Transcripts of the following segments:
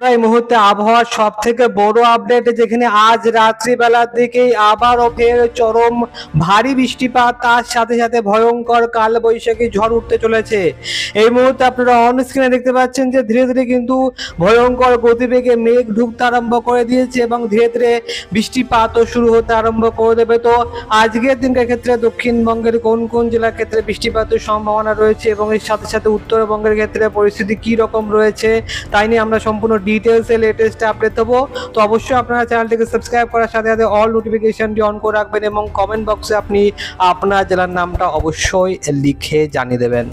এই মুহূর্তে আবহাওয়ার সব থেকে বড় আপডেট যেখানে আজ রাত্রিবেলার দিকেই আবারও ফের চরম ভারী বৃষ্টিপাত, তার সাথে সাথে ভয়ঙ্কর কাল বৈশাখী ঝড় উঠতে চলেছে। এই মুহূর্তে আপনারা অন স্ক্রিনে দেখতে পাচ্ছেন যে ধীরে ধীরে কিন্তু ভয়ঙ্কর গতিবেগে মেঘ ঢুকতে আরম্ভ করে দিয়েছে এবং ধীরে ধীরে বৃষ্টিপাতও শুরু হতে আরম্ভ করে দেবে। তো আজকের দিনকার ক্ষেত্রে দক্ষিণবঙ্গের কোন কোন জেলার ক্ষেত্রে বৃষ্টিপাতের সম্ভাবনা রয়েছে এবং এর সাথে সাথে উত্তরবঙ্গের ক্ষেত্রে পরিস্থিতি কি রকম রয়েছে তাই নিয়ে আমরা সম্পূর্ণ ডিটেলসে লেটেস্ট আপডেট দেবো। তো অবশ্যই আপনারা চ্যানেলটিকে সাবস্ক্রাইব করার সাথে সাথে অল নোটিফিকেশানটি অন করে রাখবেন এবং কমেন্ট বক্সে আপনি আপনার জেলার নামটা অবশ্যই লিখে জানিয়ে দেবেন।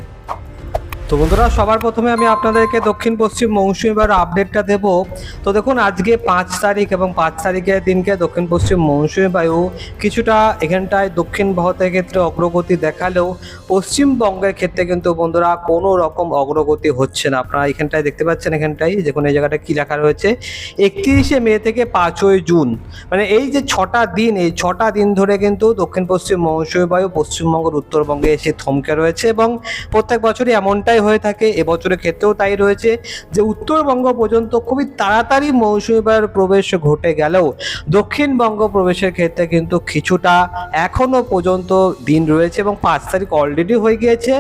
তো বন্ধুরা, সবার প্রথমে আমি আপনাদেরকে দক্ষিণ পশ্চিম মৌসুমি বায়ুর আপডেটটা দেব। তো দেখুন, আজকে পাঁচ তারিখ এবং পাঁচ তারিখের দিনকে দক্ষিণ পশ্চিম মৌসুমি বায়ু কিছুটা এখানটায় দক্ষিণ ভারতের ক্ষেত্রে অগ্রগতি দেখালেও পশ্চিমবঙ্গের ক্ষেত্রে কিন্তু বন্ধুরা কোনো রকম অগ্রগতি হচ্ছে না। আপনারা এখানটায় দেখতে পাচ্ছেন, এখানটায় দেখুন এই জায়গাটা কী লেখা রয়েছে? একত্রিশে মে থেকে পাঁচই জুন। মানে এই যে ছটা দিন, এই ছটা দিন ধরে কিন্তু দক্ষিণ পশ্চিম মৌসুমি বায়ু পশ্চিমবঙ্গের উত্তরবঙ্গে এসে থমকে রয়েছে এবং প্রত্যেক বছরই এমনটাই হয়ে থাকে, এবছরের ক্ষেত্রেও তাই রয়েছে, যে উত্তরবঙ্গ পর্যন্ত খুবই তাড়াতাড়ি মৌসুমি বায়ুর প্রবেশ ঘটে গেলেও দক্ষিণবঙ্গ প্রবেশের ক্ষেত্রে কিন্তু কিছুটা এখনও পর্যন্ত দিন রয়েছে এবং পাঁচ তারিখ অলরেডি হয়ে গিয়েছে।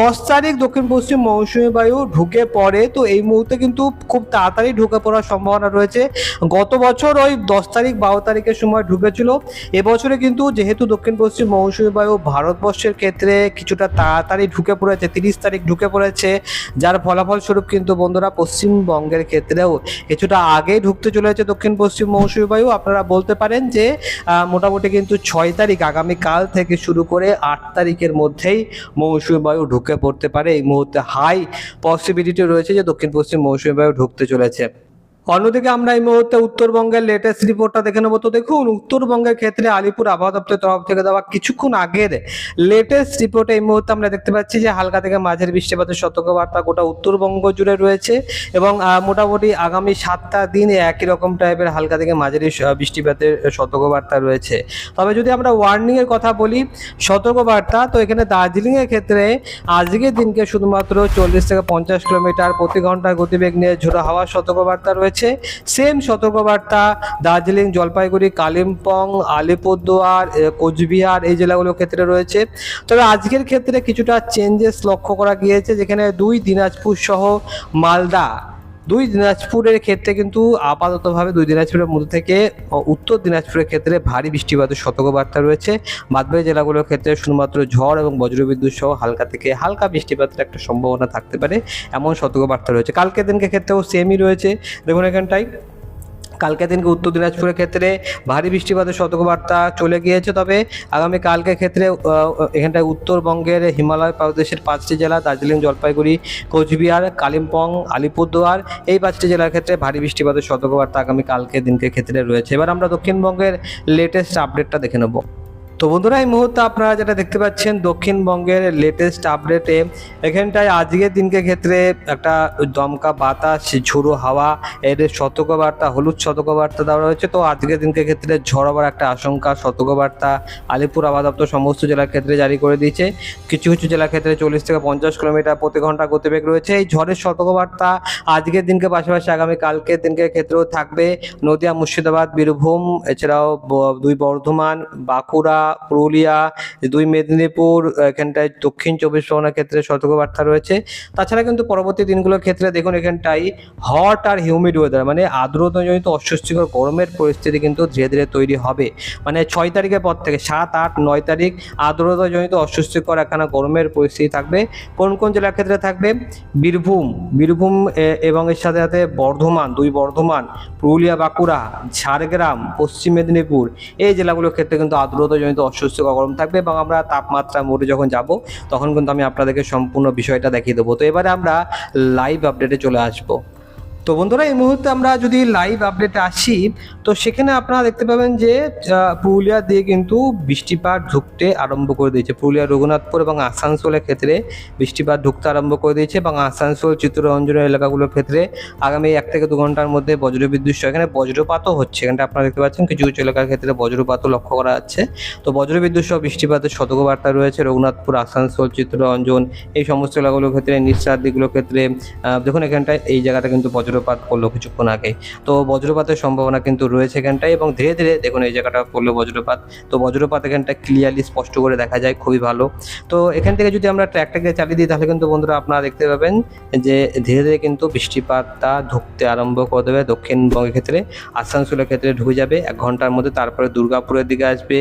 দশ তারিখ দক্ষিণ পশ্চিম মৌসুমি বায়ু ঢুকে পড়ে, তো এই মুহূর্তে কিন্তু খুব তাড়াতাড়ি ঢুকে পড়ার সম্ভাবনা রয়েছে। গত বছর ওই দশ তারিখ, বারো তারিখের সময় ঢুকেছিল, এবছরে কিন্তু যেহেতু দক্ষিণ পশ্চিম মৌসুমি বায়ু ভারতবর্ষের ক্ষেত্রে কিছুটা তাড়াতাড়ি ঢুকে পড়েছে, তিরিশ তারিখ ঢুকে পড়েছে যার ফলাফলস্বরূপ কিন্তু বন্ধুরা পশ্চিমবঙ্গের ক্ষেত্রেও কিছুটা আগে ঢুকতে চলেছে দক্ষিণ পশ্চিম মৌসুমী বায়ু। আপনারা বলতে পারেন যে মোটামুটি কিন্তু ছয় তারিখ আগামীকাল থেকে শুরু করে আট তারিখের মধ্যেই মৌসুমি বায়ু ঢুকে পড়তে পারে। এই মুহূর্তে হাই পসিবিলিটি রয়েছে যে দক্ষিণ পশ্চিম মৌসুমী বায়ু ঢুকতে চলেছে। অন্যদিকে আমরা এই মুহূর্তে উত্তরবঙ্গের লেটেস্ট রিপোর্টটা দেখে নেব। তো দেখুন, উত্তরবঙ্গের ক্ষেত্রে আলিপুর আবহাওয়া দপ্তরের তরফ থেকে দেওয়া কিছুক্ষণ আগের লেটেস্ট রিপোর্টে এই মুহূর্তে আমরা দেখতে পাচ্ছি যে হালকা থেকে মাঝের বৃষ্টিপাতের সতর্কবার্তা গোটা উত্তরবঙ্গ জুড়ে রয়েছে এবং মোটামুটি আগামী সাতটা দিনে একই রকম টাইপের হালকা থেকে মাঝারি বৃষ্টিপাতের সতর্কবার্তা রয়েছে। তবে যদি আমরা ওয়ার্নিংয়ের কথা বলি, সতর্কবার্তা, তো এখানে দার্জিলিংয়ের ক্ষেত্রে আজকের দিনকে শুধুমাত্র চল্লিশ থেকে পঞ্চাশ কিলোমিটার প্রতি ঘণ্টার গতিবেগ নিয়ে ঝোড়ো হাওয়ার সতর্কবার্তা রয়েছে। সেম সতর্কবার্তা দার্জিলিং, জলপাইগুড়ি, কালিম্পং, আলিপুরদুয়ার কোচবিহার, এই জেলাগুলোর ক্ষেত্রে রয়েছে। তবে আজকের ক্ষেত্রে কিছুটা চেঞ্জেস লক্ষ্য করা গিয়েছে, যেখানে দুই দিনাজপুর সহ মালদা দুই দিনাজপুরের ক্ষেত্রে কিন্তু আপাততভাবে দুই দিনাজপুরের মধ্যে থেকে উত্তর দিনাজপুরের ক্ষেত্রে ভারী বৃষ্টিপাতের সতর্কবার্তা রয়েছে। বাদবাড়ি জেলাগুলোর ক্ষেত্রে শুধুমাত্র ঝড় এবং বজ্রবিদ্যুৎ সহ হালকা থেকে হালকা বৃষ্টিপাতের একটা সম্ভাবনা থাকতে পারে, এমন সতর্কবার্তা রয়েছে। কালকের দিনকে ক্ষেত্রেও সেমই রয়েছে। দেখুন এখানটায় কালকে দিনকে উত্তর দিনাজপুরের ক্ষেত্রে ভারী বৃষ্টিপাতের সতর্কবার্তা চলে গিয়েছে। তবে আগামী কালকে ক্ষেত্রে এখানটায় উত্তরবঙ্গের হিমালয় প্রদেশের পাঁচটি জেলা, দার্জিলিং, জলপাইগুড়ি, কোচবিহার, কালিম্পং, আলিপুরদুয়ার, এই পাঁচটি জেলার ক্ষেত্রে ভারী বৃষ্টিপাতের সতর্কবার্তা আগামী কালকে দিনকে ক্ষেত্রে রয়েছে। এবার আমরা দক্ষিণবঙ্গের লেটেস্ট আপডেটটা দেখে নেব। তো বন্ধুরা, এই মুহূর্তে আপনারা যেটা দেখতে পাচ্ছেন, দক্ষিণবঙ্গের লেটেস্ট আপডেটে এখানটায় আজকের দিনকে ক্ষেত্রে একটা দমকা বাতাস, ঝোড়ো হাওয়া, এর সতর্কবার্তা হলুদ সতর্কবার্তা দেওয়া রয়েছে। তো আজকের দিনকে ক্ষেত্রে ঝড় হওয়ার একটা আশঙ্কা সতর্কবার্তা আলিপুর আবহাওয়া দপ্তর সমস্ত জেলার ক্ষেত্রে জারি করে দিয়েছে। কিছু কিছু জেলার ক্ষেত্রে চল্লিশ থেকে পঞ্চাশ কিলোমিটার প্রতি ঘণ্টা গতিবেগ রয়েছে। এই ঝড়ের সতর্কবার্তা আজকের দিনকে পাশাপাশি আগামী কালকের দিনকে ক্ষেত্রেও থাকবে। নদিয়া, মুর্শিদাবাদ, বীরভূম, এছাড়াও দুই বর্ধমান, বাঁকুড়া পুরুলিয়া, দুই মেদিনীপুর এখানটায় দক্ষিণ চব্বিশ পরগনার ক্ষেত্রে সতর্কবার্তা রয়েছে। তাছাড়া কিন্তু পরবর্তী দিনগুলোর ক্ষেত্রে দেখুন এখানটাই হট আর হিউমিড ওয়েদার মানে আর্দ্রতাজনিত অস্বস্তিকর গরমের পরিস্থিতি কিন্তু ধীরে ধীরে তৈরি হবে। মানে ছয় তারিখের পর থেকে, সাত, আট, নয় তারিখ আর্দ্রতাজনিত অস্বস্তিকর একখানা গরমের পরিস্থিতি থাকবে। কোন কোন জেলার ক্ষেত্রে থাকবে? বীরভূম বীরভূম এবং এর সাথে সাথে বর্ধমান, দুই বর্ধমান, পুরুলিয়া, বাঁকুড়া, ঝাড়গ্রাম, পশ্চিম মেদিনীপুর, এই জেলাগুলোর ক্ষেত্রে কিন্তু আর্দ্রতাজনিত অস্বস্তিকর গরম থাকবে এবং আমরা তাপমাত্রা মোড়ে যখন যাব, তখন কিন্তু আমি আপনাদেরকে সম্পূর্ণ বিষয়টা দেখিয়ে দেবো। তো এবারে আমরা লাইভ আপডেটে চলে আসব। তো বন্ধুরা, এই মুহূর্তে আমরা যদি লাইভ আপডেটে আসি, তো সেখানে আপনারা দেখতে পাবেন যে পুরুলিয়া দিয়ে কিন্তু বৃষ্টিপাত ঢুকতে আরম্ভ করে দিয়েছে। পুরুলিয়া রঘুনাথপুর এবং আসানসোলের ক্ষেত্রে বৃষ্টিপাত ঢুকতে আরম্ভ করে দিয়েছে এবং আসানসোল, চিত্তরঞ্জনের এলাকাগুলোর ক্ষেত্রে আগামী এক থেকে দু ঘণ্টার মধ্যে বজ্রবিদ্যুৎ সহ এখানে বজ্রপাতও হচ্ছে। এখানটা আপনারা দেখতে পাচ্ছেন, কিছু কিছু এলাকার ক্ষেত্রে বজ্রপাতও লক্ষ্য করা যাচ্ছে। তো বজ্রবিদ্যুৎ সহ বৃষ্টিপাতের সতর্কবার্তা রয়েছে রঘুনাথপুর, আসানসোল, চিত্তরঞ্জন, এই সমস্ত এলাকাগুলোর ক্ষেত্রে নিঃশ্বাস দিকগুলোর ক্ষেত্রে। দেখুন এখানটায় এই জায়গাটা কিন্তু বজ্রপাত বজ্রপাত পড়ল কিছুক্ষণ আগে। তো বজ্রপাতের সম্ভাবনা কিন্তু রয়েছে এখানটায় এবং ধীরে ধীরে দেখুন এই জায়গাটা পড়ল বজ্রপাত। তো বজ্রপাত এখানটা ক্লিয়ারলি স্পষ্ট করে দেখা যায়, খুবই ভালো। তো এখান থেকে যদি আমরা ট্র্যাকটাকে চালিয়ে দিই, তাহলে কিন্তু বন্ধুরা আপনারা দেখতে পাবেন যে ধীরে ধীরে কিন্তু বৃষ্টিপাতটা ঢুকতে আরম্ভ করে দেবে দক্ষিণবঙ্গের ক্ষেত্রে। আসানসোলের ক্ষেত্রে ঢুকে যাবে, এক ঘণ্টার মধ্যে তারপরে দুর্গাপুরের দিকে আসবে।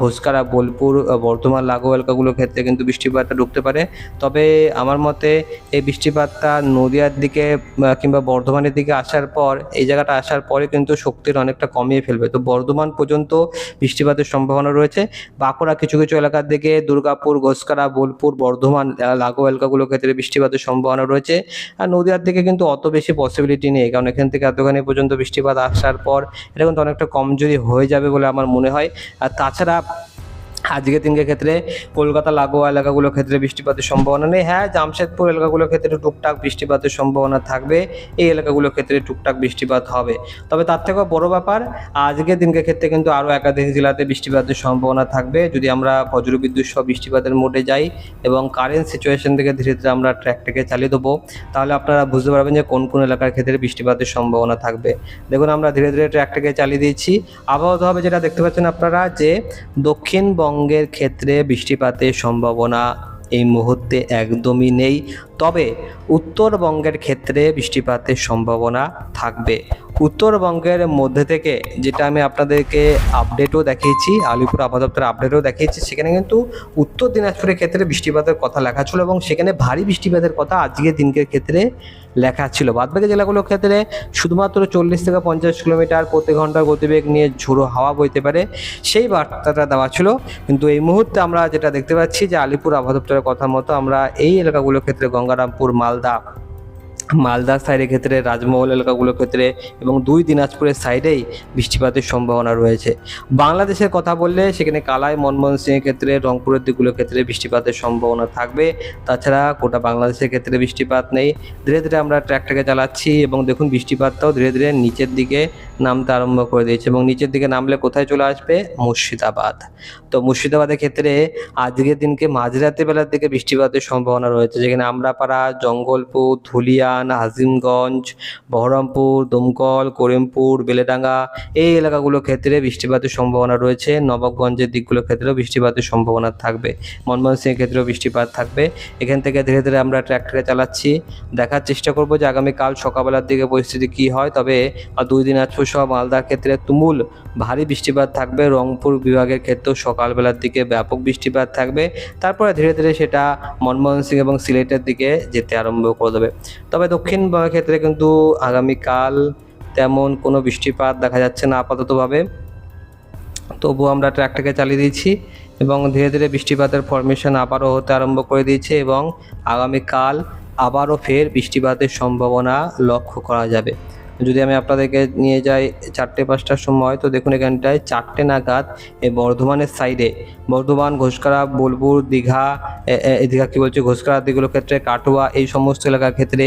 ঘোষকারা, বোলপুর বর্ধমান লাগু এলাকাগুলোর ক্ষেত্রে কিন্তু বৃষ্টিপাতটা ঢুকতে পারে। তবে আমার মতে এই বৃষ্টিপাতটা নদিয়ার দিকে কিংবা বর্ধমানের দিকে আসার পর, এই জায়গাটা আসার পরে কিন্তু শক্তির অনেকটা কমিয়ে ফেলবে। তো বর্ধমান পর্যন্ত বৃষ্টিপাতের সম্ভাবনা রয়েছে। বাঁকুড়া কিছু কিছু এলাকার দিকে দুর্গাপুর, ঘোষকারা, বোলপুর, বর্ধমান লাগু এলাকাগুলোর ক্ষেত্রে বৃষ্টিপাতের সম্ভাবনা রয়েছে। আর নদীয়ার দিকে কিন্তু অত বেশি পসিবিলিটি নেই, কারণ এখান থেকে এতখানি পর্যন্ত বৃষ্টিপাত আসার পর এটা কিন্তু অনেকটা কমজোরি হয়ে যাবে বলে আমার মনে হয়। আর তাছাড়া আজকের দিনকে ক্ষেত্রে কলকাতা লাগোয়া এলাকাগুলোর ক্ষেত্রে বৃষ্টিপাতের সম্ভাবনা নেই। হ্যাঁ জামশেদপুর এলাকাগুলোর ক্ষেত্রে টুকটাক বৃষ্টিপাতের সম্ভাবনা থাকবে। এই এলাকাগুলোর ক্ষেত্রে টুকটাক বৃষ্টিপাত হবে। তবে তার থেকেও বড় ব্যাপার, আজকের দিনকে ক্ষেত্রে কিন্তু আরও একাধিক জেলাতে বৃষ্টিপাতের সম্ভাবনা থাকবে। যদি আমরা বজ্রবিদ্যুৎ সহ বৃষ্টিপাতের মোডে যাই এবং কারেন্ট সিচুয়েশন থেকে ধীরে ধীরে আমরা ট্র্যাকটাকে চালিয়ে দেবো, তাহলে আপনারা বুঝতে পারবেন যে কোন কোন এলাকার ক্ষেত্রে বৃষ্টিপাতের সম্ভাবনা থাকবে। দেখুন, আমরা ধীরে ধীরে ট্র্যাকটাকে চালিয়ে দিয়েছি। আবহাওয়া যেটা দেখতে পাচ্ছেন আপনারা যে দক্ষিণবঙ্গের ক্ষেত্রে বৃষ্টিপাতের সম্ভাবনা এই মুহূর্তে একদমই নেই। তবে উত্তরবঙ্গের ক্ষেত্রে বৃষ্টিপাতের সম্ভাবনা থাকবে। উত্তরবঙ্গের মধ্যে থেকে যেটা আমি আপনাদেরকে আপডেটও দেখিয়েছি, আলিপুর আবহাওয়া আপডেটও দেখিয়েছি, সেখানে কিন্তু উত্তর দিনাজপুরের ক্ষেত্রে বৃষ্টিপাতের কথা লেখা ছিল এবং সেখানে ভারী বৃষ্টিপাতের কথা আজকের দিনকের ক্ষেত্রে লেখা ছিল। বাদবাকি জেলাগুলোর ক্ষেত্রে শুধুমাত্র চল্লিশ থেকে পঞ্চাশ কিলোমিটার প্রতি ঘণ্টার গতিবেগ নিয়ে ঝোড়ো হাওয়া বইতে পারে, সেই বার্তাটা দেওয়া ছিল। কিন্তু এই মুহূর্তে আমরা যেটা দেখতে পাচ্ছি যে আলিপুর আবহাওয়া দপ্তরের কথা মতো আমরা এই এলাকাগুলোর ক্ষেত্রে গঙ্গারামপুর, মালদা মালদার সাইডের ক্ষেত্রে, রাজমহল এলাকাগুলোর ক্ষেত্রে এবং দুই দিনাজপুরের সাইডেই বৃষ্টিপাতের সম্ভাবনা রয়েছে। বাংলাদেশের কথা বললে সেখানে কালাই, মনমোহন সিংয়ের ক্ষেত্রে, রংপুরের দিকগুলোর ক্ষেত্রে বৃষ্টিপাতের সম্ভাবনা থাকবে। তাছাড়া গোটা বাংলাদেশের ক্ষেত্রে বৃষ্টিপাত নেই। ধীরে ধীরে আমরা ট্র্যাকটাকে চালাচ্ছি এবং দেখুন বৃষ্টিপাতটাও ধীরে ধীরে নিচের দিকে নামতে আরম্ভ করে দিয়েছে এবং নিচের দিকে নামলে কোথায় চলে আসবে? মুর্শিদাবাদ। তো মুর্শিদাবাদের ক্ষেত্রে আজকের দিনকে মাঝরাতে বেলার দিকে বৃষ্টিপাতের সম্ভাবনা রয়েছে। যেখানে আমরাপাড়া, জঙ্গলপুর, ধুলিয়ান হাজিমগঞ্জ বহরমপুর, দমকল, করিমপুর, বেলেডাঙ্গা এই এলাকাগুলোর ক্ষেত্রে বৃষ্টিপাতের সম্ভাবনা রয়েছে। নবাবগঞ্জের দিকগুলোর ক্ষেত্রেও বৃষ্টিপাতের সম্ভাবনা থাকবে। মনমোহন সিংয়ের ক্ষেত্রেও বৃষ্টিপাত থাকবে। এখান থেকে ধীরে ধীরে আমরা ট্র্যাক্টরে চালাচ্ছি। দেখার চেষ্টা করব যে আগামীকাল সকালবেলার দিকে পরিস্থিতি কী হয়। তবে দুই দিন আজপুর সহ মালদার ক্ষেত্রে তুমুল ভারী বৃষ্টিপাত থাকবে। রংপুর বিভাগের ক্ষেত্রেও সকালবেলার দিকে ব্যাপক বৃষ্টিপাত থাকবে। তারপরে ধীরে ধীরে সেটা মনমোহন সিং এবং সিলেটের দিকে যেতে আরম্ভ করে দেবে। তবে দক্ষিণবঙ্গের ক্ষেত্রে কিন্তু আগামীকাল তেমন কোনো বৃষ্টিপাত দেখা যাচ্ছে না আপাততভাবে। তবুও আমরা ট্র্যাকটাকে চালিয়ে দিয়েছি এবং ধীরে ধীরে বৃষ্টিপাতের ফরমেশন আবারও হতে আরম্ভ করে দিয়েছে এবং আগামীকাল আবারও ফের বৃষ্টিপাতের সম্ভাবনা লক্ষ্য করা যাবে। যদি আমি আপনাদেরকে নিয়ে যাই চারটে পাঁচটার সময়, তো দেখুন এখানটায় চারটে নাগাদ বর্ধমানের সাইডে বর্ধমান, ঘোষকারা, বোলপুর, দীঘা দীঘা কী বলছে? ঘোষকারা দিকগুলোর ক্ষেত্রে, কাটোয়া, এই সমস্ত এলাকার ক্ষেত্রে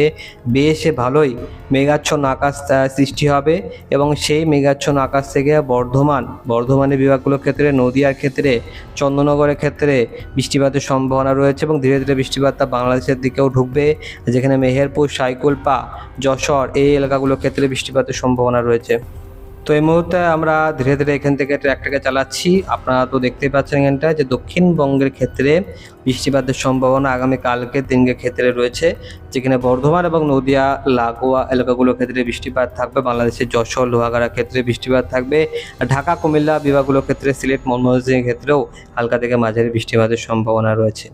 বেশ ভালোই মেঘাচ্ছন্ন আকাশ সৃষ্টি হবে এবং সেই মেঘাচ্ছন্ন আকাশ থেকে বর্ধমান, বর্ধমানের বিভাগগুলোর ক্ষেত্রে, নদিয়ার ক্ষেত্রে, চন্দননগরের ক্ষেত্রে বৃষ্টিপাতের সম্ভাবনা রয়েছে এবং ধীরে ধীরে বৃষ্টিপাতটা বাংলাদেশের দিকেও ঢুকবে, যেখানে মেহেরপুর সাইকুলপা যশোর এই এলাকাগুলোর ক্ষেত্রে বৃষ্টিপাতের সম্ভাবনা রয়েছে। তো এই মুহূর্তে আমরা ধীরে ধীরে এখান থেকে ট্র্যাকটাকে চালাচ্ছি। আপনারা তো দেখতেই পাচ্ছেন এখানটা যে দক্ষিণবঙ্গের ক্ষেত্রে বৃষ্টিপাতের সম্ভাবনা আগামী কালকের দিনের ক্ষেত্রে রয়েছে যেখানে বর্ধমান এবং নদিয়া লাগোয়া এলাকাগুলোর ক্ষেত্রে বৃষ্টিপাত থাকবে বাংলাদেশের যশোর লোহাগাড়ার ক্ষেত্রে বৃষ্টিপাত থাকবে ঢাকা কুমিল্লা বিভাগগুলোর ক্ষেত্রে সিলেট ময়মনসিংহের ক্ষেত্রেও হালকা থেকে মাঝারি বৃষ্টিপাতের সম্ভাবনা রয়েছে।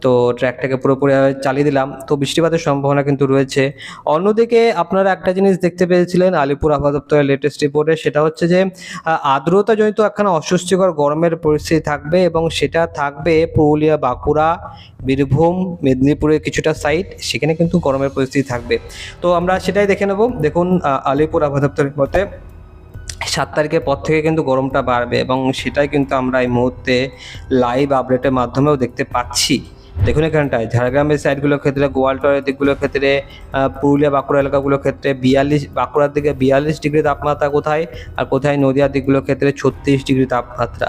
তো ট্র্যাকটাকে পুরোপুরি চালিয়ে দিলাম। তো বৃষ্টিপাতের সম্ভাবনা কিন্তু রয়েছে। অন্যদিকে আপনারা একটা জিনিস দেখতে পেয়েছিলেন আলিপুর আবহাওয়া দপ্তরের লেটেস্ট রিপোর্টে সেটা হচ্ছে যে আহ, আর্দ্রতাজনিত একখানা অস্বস্তিকর গরমের পরিস্থিতি থাকবে এবং সেটা থাকবে পুরুলিয়া বাঁকুড়া বীরভূম, মেদিনীপুরের কিছুটা সাইড সেখানে কিন্তু গরমের পরিস্থিতি থাকবে। তো আমরা সেটাই দেখে নেব। দেখুন আলিপুর আবহাওয়া মতে সাত তারিখের পর থেকে কিন্তু গরমটা বাড়বে এবং সেটাই কিন্তু আমরা এই মুহূর্তে লাইভ আপডেটের মাধ্যমেও দেখতে পাচ্ছি। দেখুন এখানটায়, ঝাড়গ্রামের সাইডগুলোর ক্ষেত্রে গোয়ালটরের দিকগুলোর ক্ষেত্রে পুরুলিয়া বাঁকুড়া এলাকাগুলোর ক্ষেত্রে বিয়াল্লিশ, বাঁকুড়ার দিকে বিয়াল্লিশ ডিগ্রি তাপমাত্রা কোথায়? আর কোথায় নদিয়ার দিকগুলোর ক্ষেত্রে ছত্রিশ ডিগ্রি তাপমাত্রা।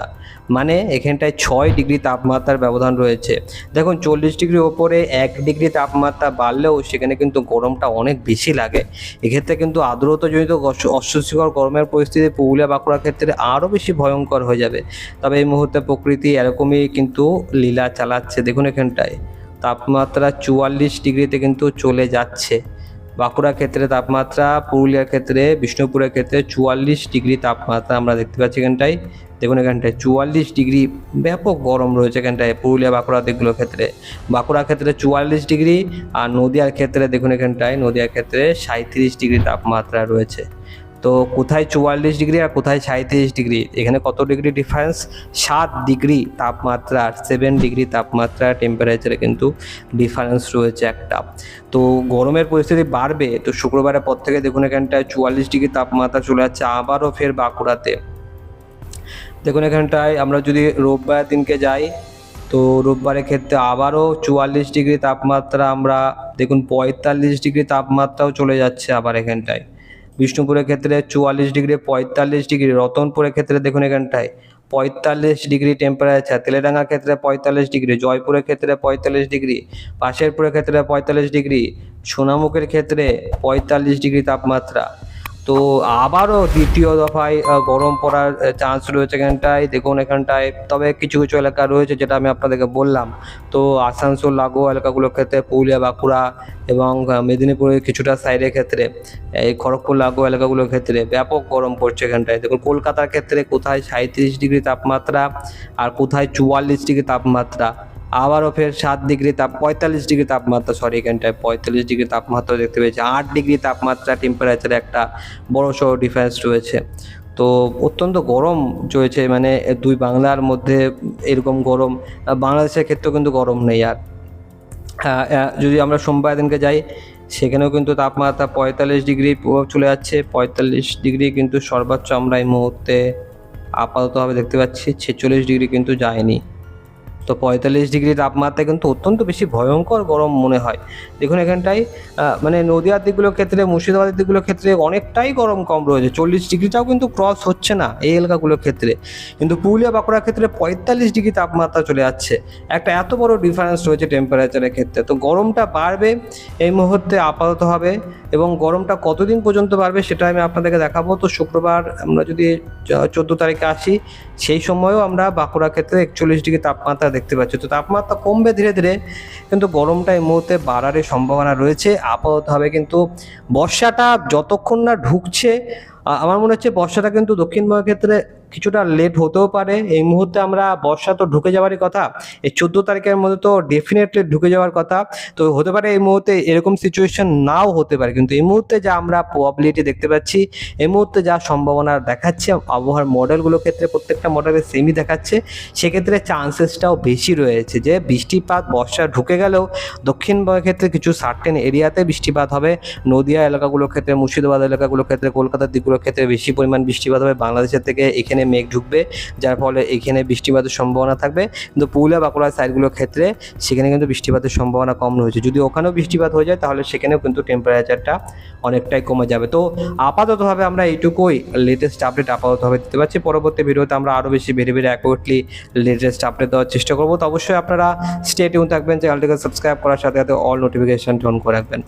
মানে এখানটায় ছয় ডিগ্রি তাপমাত্রার ব্যবধান রয়েছে। দেখুন, চল্লিশ ডিগ্রি ওপরে এক ডিগ্রি তাপমাত্রা বাড়লেও সেখানে কিন্তু গরমটা অনেক বেশি লাগে। এক্ষেত্রে কিন্তু আর্দ্রতাজনিত অস্ব- অস্বস্তিকর গরমের পরিস্থিতি পুরুলিয়া বাঁকুড়ার ক্ষেত্রে আরও বেশি ভয়ঙ্কর হয়ে যাবে। তবে এই মুহূর্তে প্রকৃতি এরকমই কিন্তু লীলা চালাচ্ছে। দেখুন এখানটায়। তাপমাত্রা চুয়াল্লিশ ডিগ্রিতে কিন্তু চলে যাচ্ছে। বাঁকুড়ার ক্ষেত্রে তাপমাত্রা পুরুলিয়ার ক্ষেত্রে বিষ্ণুপুরের ক্ষেত্রে চুয়াল্লিশ ডিগ্রি তাপমাত্রা আমরা দেখতে পাচ্ছি এখানটায়। দেখুন এখানটায় চুয়াল্লিশ ডিগ্রি, ব্যাপক গরম রয়েছে এখানটায় পুরুলিয়া, বাঁকুড়া দিকগুলোর ক্ষেত্রে। বাঁকুড়ার ক্ষেত্রে চুয়াল্লিশ ডিগ্রি আর নদিয়ার ক্ষেত্রে দেখুন এখানটায়, নদীয়ার ক্ষেত্রে সাঁত্রিশ ডিগ্রি তাপমাত্রা রয়েছে। তো কোথায় চুয়াল্লিশ ডিগ্রি আর কোথায় সাঁত্রিশ ডিগ্রি? এখানে কত ডিগ্রি ডিফারেন্স সাত ডিগ্রি তাপমাত্রা আর সেভেন ডিগ্রি তাপমাত্রা টেম্পারেচারে কিন্তু ডিফারেন্স রয়েছে একটা। তো গরমের পরিস্থিতি বাড়বে, তো শুক্রবারের পর থেকে দেখুন এখানটায় চুয়াল্লিশ ডিগ্রি তাপমাত্রা চলে যাচ্ছে, আবারও ফের বাঁকুড়াতে। দেখুন এখানটায় আমরা যদি রোববার দিনকে যাই, তো রোববারের ক্ষেত্রে আবারও চুয়াল্লিশ ডিগ্রি তাপমাত্রা আমরা, দেখুন পঁয়তাল্লিশ ডিগ্রি তাপমাত্রাও চলে যাচ্ছে আবার এখানটায়। বিষ্ণুপুরের ক্ষেত্রে চুয়াল্লিশ ডিগ্রি, পঁয়তাল্লিশ ডিগ্রি, রতনপুরের ক্ষেত্রে দেখুন এখানটায়, পঁয়তাল্লিশ ডিগ্রি টেম্পারেচার তেলেডাঙ্গার ক্ষেত্রে পঁয়তাল্লিশ ডিগ্রি, জয়পুরের ক্ষেত্রে পঁয়তাল্লিশ ডিগ্রি, পাশেরপুরের ক্ষেত্রে পঁয়তাল্লিশ ডিগ্রি, সোনামুখের ক্ষেত্রে পঁয়তাল্লিশ ডিগ্রি তাপমাত্রা। তো আবারও দ্বিতীয় দফায় গরম পড়ার চান্স রয়েছে এখানটায়। দেখুন এখানটায়, তবে কিছু কিছু এলাকা রয়েছে যেটা আমি আপনাদেরকে বললাম। তো আসানসোল, লাগোয়া এলাকাগুলোর ক্ষেত্রে, পুরুলিয়া, বাঁকুড়া এবং মেদিনীপুরের কিছুটা সাইডের ক্ষেত্রে, এই খড়গপুর, লাগোয়া এলাকাগুলোর ক্ষেত্রে ব্যাপক গরম পড়ছে এখানটায়। দেখুন কলকাতার ক্ষেত্রে কোথায় সাঁত্রিশ ডিগ্রি তাপমাত্রা আর কোথায় চুয়াল্লিশ ডিগ্রি তাপমাত্রা। আবারও ফের সাত ডিগ্রি তাপ, পঁয়তাল্লিশ ডিগ্রি তাপমাত্রা সরি এখানটায় পঁয়তাল্লিশ ডিগ্রি তাপমাত্রা দেখতে পেয়েছি। আট ডিগ্রি তাপমাত্রা টেম্পারেচারে একটা বড় সড়ো ডিফারেন্স রয়েছে। তো অত্যন্ত গরম চলেছে মানে দুই বাংলার মধ্যে এরকম গরম, বাংলাদেশের ক্ষেত্রেও কিন্তু গরম নেই আর। যদি আমরা সোমবার দিনকে যাই, সেখানেও কিন্তু তাপমাত্রা পঁয়তাল্লিশ ডিগ্রি চলে যাচ্ছে। পঁয়তাল্লিশ ডিগ্রি কিন্তু সর্বোচ্চ আমরা এই মুহূর্তে আপাততভাবে দেখতে পাচ্ছি, ছেচল্লিশ ডিগ্রি কিন্তু যায়নি। তো পঁয়তাল্লিশ ডিগ্রি তাপমাত্রা কিন্তু অত্যন্ত বেশি ভয়ঙ্কর গরম মনে হয়। দেখুন এখানটায় মানে নদীয়ার দিকগুলোর ক্ষেত্রে, মুর্শিদাবাদের দিকগুলোর ক্ষেত্রে অনেকটাই গরম কম রয়েছে। চল্লিশ ডিগ্রিটাও কিন্তু ক্রস হচ্ছে না এই এলাকাগুলোর ক্ষেত্রে। কিন্তু পুরুলিয়া বাঁকুড়ার ক্ষেত্রে পঁয়তাল্লিশ ডিগ্রি তাপমাত্রা চলে যাচ্ছে। একটা এত বড় ডিফারেন্স রয়েছে টেম্পারেচারের ক্ষেত্রে। তো গরমটা বাড়বে এই মুহূর্তে আপাতত হবে এবং গরমটা কতদিন পর্যন্ত বাড়বে সেটা আমি আপনাদেরকে দেখাবো। তো শুক্রবার আমরা যদি চোদ্দ তারিখে আসি, সেই সময়ও আমরা বাঁকুড়া ক্ষেত্রে একচল্লিশ ডিগ্রি তাপমাত্রা দেখতে পাচ্ছি। তো তাপমাত্রা কমবে ধীরে ধীরে, কিন্তু গরমটা এই মুহূর্তে বাড়ারই সম্ভাবনা রয়েছে। আপাততভাবে কিন্তু বর্ষাটা যতক্ষণ না ঢুকছে আমার মনে হচ্ছে বর্ষাটা কিন্তু দক্ষিণবঙ্গের ক্ষেত্রে কিছুটা লেট হতেও পারে। এই মুহূর্তে আমরা বর্ষা তো ঢুকে যাওয়ারই কথা। এই চোদ্দ তারিখের মধ্যে তো ডেফিনেটলি ঢুকে যাওয়ার কথা। তো হতে পারে এই মুহূর্তে এরকম সিচুয়েশন নাও হতে পারে। কিন্তু এই মুহূর্তে যা আমরা প্রবাবিলিটি দেখতে পাচ্ছি, এই মুহূর্তে যা সম্ভাবনা দেখাচ্ছে, আবহাওয়ার মডেলগুলোর ক্ষেত্রে প্রত্যেকটা মডেলের সেমই দেখাচ্ছে। সেক্ষেত্রে চান্সেসটাও বেশি রয়েছে যে বৃষ্টিপাত বর্ষা ঢুকে গেলেও দক্ষিণবঙ্গের ক্ষেত্রে কিছু সার্টেন এরিয়াতে বৃষ্টিপাত হবে। নদিয়া এলাকাগুলোর ক্ষেত্রে, মুর্শিদাবাদ এলাকাগুলোর ক্ষেত্রে, কলকাতার দিকগুলোর ক্ষেত্রে বেশি পরিমাণ বৃষ্টিপাত হবে। বাংলাদেশের থেকে এখানে মেঘ ঢুকবে, যার ফলে এখানে বৃষ্টিপাতের সম্ভাবনা থাকবে। কিন্তু পুরুলিয়া বাঁকুড়া সাইডগুলোর ক্ষেত্রে সেখানে কিন্তু বৃষ্টিপাতের সম্ভাবনা কম রয়েছে। যদি ওখানেও বৃষ্টিপাত হয়ে যায়, তাহলে সেখানেও কিন্তু টেম্পারেচারটা অনেকটাই কমে যাবে। তো আপাততভাবে আমরা এইটুকুই লেটেস্ট আপডেট আপাততভাবে দিতে পারছি। পরবর্তী ভিডিওতে আমরা আরও বেশি বেড়ে বেড়ে অ্যাকুরেটলি লেটেস্ট আপডেট দেওয়ার চেষ্টা করব। তো অবশ্যই আপনারা স্টে টিউন থাকবেন চ্যানেলটিকে সাবস্ক্রাইব করার সাথে সাথে অল নোটিফিকেশন অন করে রাখবেন।